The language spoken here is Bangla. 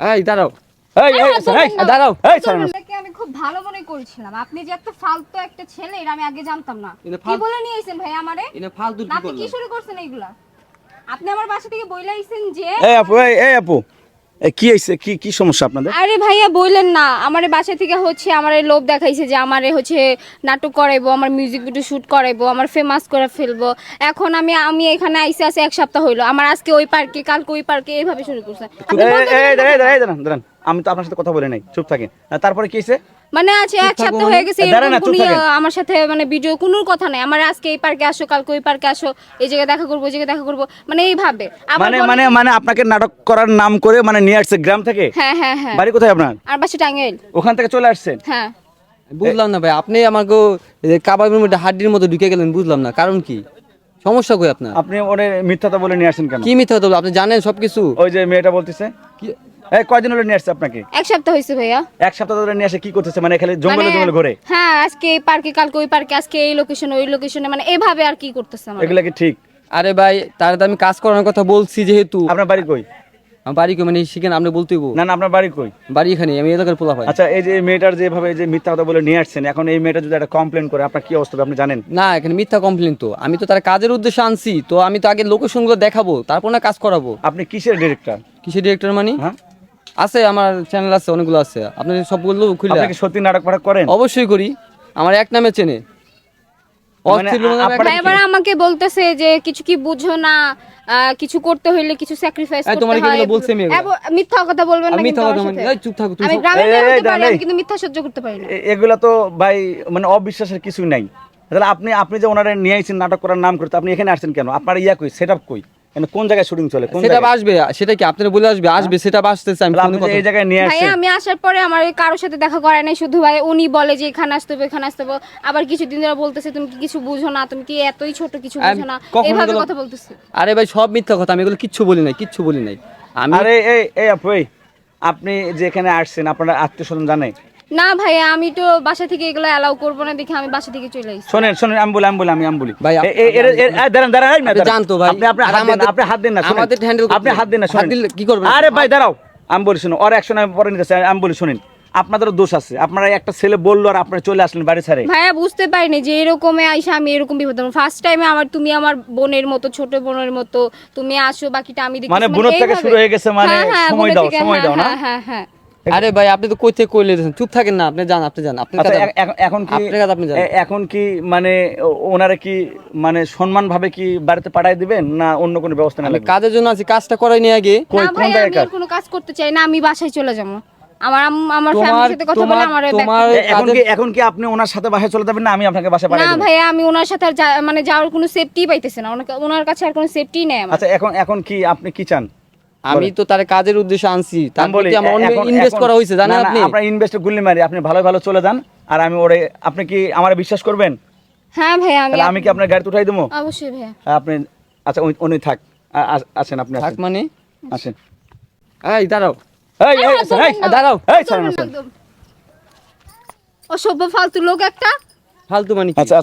এই দাঁড়াও। এই এই এই, দাঁড়াও। এই ছাড়ো আমি খুব ভালো মনে করছিলাম। আপনি যে এত ফালতু একটা ছেলে এর আমি আগে জানতাম না। কি বলে নিয়ে আইছেন ভাই আমারে? এটা ফালতু কি আপনি কি শুরু করছেন এইগুলা? আপনি আমার বাসা থেকে বইলা আইছেন যে এই আপু এই এই আপু। কি হইছে কি কি সমস্যা আপনাদের? আরে ভাইয়া বললেন না। আমার বাসা থেকে হচ্ছে আমার লোভ দেখাইছে যে আমারে হচ্ছে নাটক করাইবো আমার মিউজিক ভিডিও শুট করাইবো আমার ফেমাস করে ফেলব। এখন আমি আমি এখানে আইসে আসে এক সপ্তাহ হইল। আমার আজকে ওই পার্কে কালকে ওই পার্কে এইভাবে শুরু করছে। আমি তো আপনার সাথে কথা বলে নাই। চুপ থাকেন। তারপরে কি হইছে মানে আছে এক সপ্তাহ? হয়ে গেছে। আমার সাথে মানে ভিডিও কোনো কথা নাই। আমার আজকে এই পার্কে আসো কালকে ওই পার্কে আসো এই জায়গায় দেখা করব ওই জায়গায় দেখা করব মানে এইভাবে মানে মানে মানে আপনাকে নাটক করার নাম করে মানে নিয়ে আসছে গ্রাম থেকে? হ্যাঁ হ্যাঁ হ্যাঁ। বাড়ি কোথায় আপনার? আর বাসা টাঙ্গাইল। ওখান থেকে চলে আসছেন? হ্যাঁ। বুঝলাম না ভাই আপনি আমাকে এই কাবাবের মধ্যে হাড্ডির মতো ঢুকে গেলেন বুঝলাম না কারণ কি? সমস্যা কই আপনার? আপনি ওরে মিথ্যাটা বলে নিয়ে আসছেন কেন? কি মিথ্যা কথা বলে? আপনি জানেন সবকিছু? ওই যে মেয়েটা বলতেছে। কি এই কয়দিন হলো নিয়ে আসছে আপনাকে? এক সপ্তাহ হয়েছে ভাইয়া। এক সপ্তাহ ধরে নিয়ে আসে কি করতেছে? মানে খালি জঙ্গলে মানে- জঙ্গলে ঘুরে? হ্যাঁ আজকে এই পার্কে কালকে ওই পার্কে আজকে এই লোকেশনে ওই লোকেশনে মানে এভাবে আর কি করতেছে আমার এগুলা কি ঠিক? আরে ভাই তার তো আমি কাজ করানোর কথা বলছি যেহেতু। আপনার বাড়ি কই? আমার বাড়ি কই? মানে শিখেন আপনি বলতেই না না আপনার বাড়ি কই? বাড়ি এখানে আমি এলাকার পোলা ভাই আচ্ছা এই যে মেয়েটার যেভাবে যে মিথ্যা কথা বলে নিয়ে আসছেন এখন এই মেয়েটা যদি একটা কমপ্লেন করে আপনার কি অবস্থা হবে? আপনি জানেন? না এখানে মিথ্যা কমপ্লেন তো। আমি তো তার কাজের উদ্দেশ্যে আনছি তো আমি তো আগে লোকেশনগুলো দেখাবো তারপর না কাজ করাবো। আপনি কিসের ডিরেক্টর কিসের ডিরেক্টর মানে? হ্যাঁ? আছে আমার চ্যানেল আছে অনেকগুলো আছে। আপনি সবগুলো খুলে আপনি কি সত্যি নাটক ফাটক করেন? অবশ্যই করি। আমার এক নামে চেনে। মানে এবার আমাকে বলতেছে যে কিছু কি বুঝো না কিছু করতে হইলে কিছু স্যাক্রিফাইস করতে কি হয়। এগুলো আমি মিথ্যা কথা বলবেন না মিথ্যা কথা মানে এই চুপ থাকো তুমি আমি গ্রামে হতে পারি আমি কিন্তু মিথ্যা সহ্য করতে পারি না। এগুলা তো ভাই মানে অবিশ্বাসের কিছুই নাই। তাহলে আপনি আপনি যে ওনারা নিয়ে আইছেন নাটক করার নাম করতে আপনি এখানে আসছেন কেন? আপনার ইয়া কই? সেটআপ কই? মানে কোন জায়গায় শুটিং চলে? কোন সেটা? আসবে সেটা কি আপনার বলে আসবে? আসবে সেটা আসতেছে আমি আপনি এই জায়গায় নিয়ে ভাই আমি আসার পরে আমার ওই কারোর সাথে দেখা করায় নাই শুধু ভাই উনি বলে যে এখানে আসতে হবে এখানে আসতে হবে। আবার কিছুদিন ধরে বলতেছে তুমি কি কিছু বুঝো না? তুমি কি এতই ছোট কিছু বুঝো না? এইভাবে কথা বলতেছে। আরে ভাই সব মিথ্যা কথা আমি এগুলো কিচ্ছু বলি নাই কিচ্ছু বলি নাই। আমি আরে এই এই আপু আপনি যে এখানে আসছেন আপনার আত্মীয় স্বজন জানে? না ভাই আমি তো বাসা থেকে এগুলো অ্যালাউ করব না দেখে আমি বাসা থেকে চলে আসছি। শোনেন শোনেন আমি বলি আমি বলি আমি আমি বলি। ভাই, দাঁড়ান দাঁড়ান না, জানতো ভাই। আপনি আপনি হাত দিন আপনি হাত দিন না আমাদের করতে আপনি হাত দিন না শোনেন। কি করবেন? আরে ভাই দাঁড়াও আমি বলি শুনুন ওর অ্যাকশন আমি পরে নিতেছি আমি বলি শুনেন আপনাদেরও দোষ আছে। আপনারা একটা ছেলে বলল আর আপনারা চলে আসলেন বাড়ি ছাড়ে। ভাইয়া বুঝতে পারিনি যে এরকমে আইসা আমি এরকম বিপদ ফার্স্ট টাইমে আমার তুমি আমার বোনের মতো ছোট বোনের মতো তুমি আসো বাকিটা আমি দেখি মানে বোনের থেকে শুরু হয়ে গেছে, মানে সময় দাও, সময় দাও না? হ্যাঁ হ্যাঁ হ্যাঁ। আরে ভাই আপনি তো কই থেকে কইলে দিয়েছেন? চুপ থাকেন না আপনি যান আপনি যান। আপনি আচ্ছা এখন- কি আপনার কাজ আপনি জানেন। এখন কি মানে ওনারা কি মানে সম্মান ভাবে কি বাড়িতে পাঠায় দিবেন না অন্য কোনো ব্যবস্থা না আমি কাজের জন্য আছি কাজটা করাই নিয়ে আগে। কই, কোন ভাই জায়গায় আমি কোনো কাজ করতে চাই না আমি বাসায় চলে যাব। আমার আমার ফ্যামিলির সাথে কথা বলে আমার তোমার- এখন কি এখন কি আপনি ওনার সাথে বাসায় চলে যাবেন না আমি আপনাকে বাসায় না পাঠিয়ে দেবো? ভাইয়া আমি ওনার সাথে আর মানে যাওয়ার কোনো সেফটি পাইতেছে না। ওনার কাছে আর কোনো সেফটি নেই আমার। আচ্ছা এখন এখন কি আপনি কি চান? আমি তো তার কাজের উদ্দেশ্যে আনছি। তার বলি প্রতি আমার এখন- ইনভেস্ট করা হয়েছে জানেন আপনি? আপনার ইনভেস্ট গুলি মারি আপনি ভালো ভালো চলে যান আর আমি ওরে আপনি কি আমার বিশ্বাস করবেন? হ্যাঁ ভাইয়া আমি তাহলে আমি কি আপনার গাড়িতে উঠাই দেবো? অবশ্যই ভাইয়া। আপনি আচ্ছা উনি- থাক আসেন আপনি থাক মানে? আসেন। এই দাঁড়াও। এই এই এই দাঁড়াও। এই ছাড়েন, ছাড়েন। অসভ্য ফালতু লোক একটা। ফালতু মানে কি? আচ্ছা আচ্ছা।